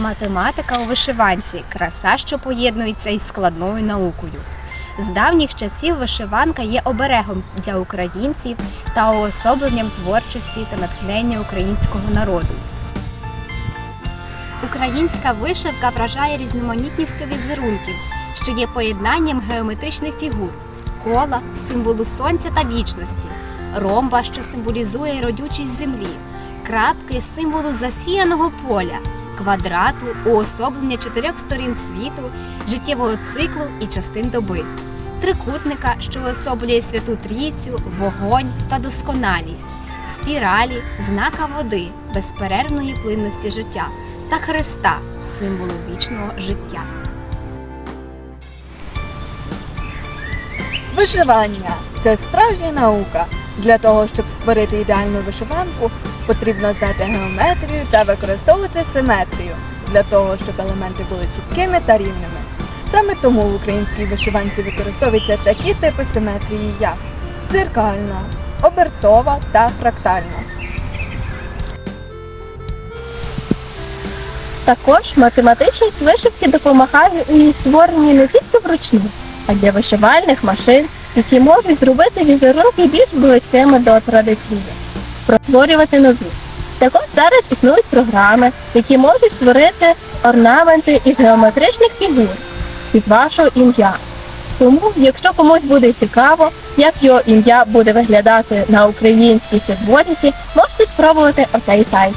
Математика у вишиванці краса, що поєднується із складною наукою. З давніх часів вишиванка є оберегом для українців та уособленням творчості та натхнення українського народу. Українська вишивка вражає різноманітністю візерунків, що є поєднанням геометричних фігур, кола символу сонця та вічності, ромба, що символізує родючість землі, крапки символу засіяного поля, квадрату уособлення чотирьох сторін світу, життєвого циклу і частин доби, трикутника, що уособлює святу трійцю, вогонь та досконалість, спіралі, знака води, безперервної плинності життя та Христа, символу вічного життя. Вишивання це справжня наука. Для того, щоб створити ідеальну вишиванку, потрібно знати геометрію та використовувати симетрію для того, щоб елементи були чіткими та рівними. Саме тому в українській вишиванці використовуються такі типи симетрії, як дзеркальна, обертова та фрактальна. Також математичність вишивки допомагає у її створенні не тільки вручну, а для вишивальних машин, які можуть зробити візерунки більш близькими до традиційних, протворювати нові. Також зараз існують програми, які можуть створити орнаменти із геометричних фігур із вашого ім'я. Тому, якщо комусь буде цікаво, як його ім'я буде виглядати на українській символіці, можете спробувати оцей сайт.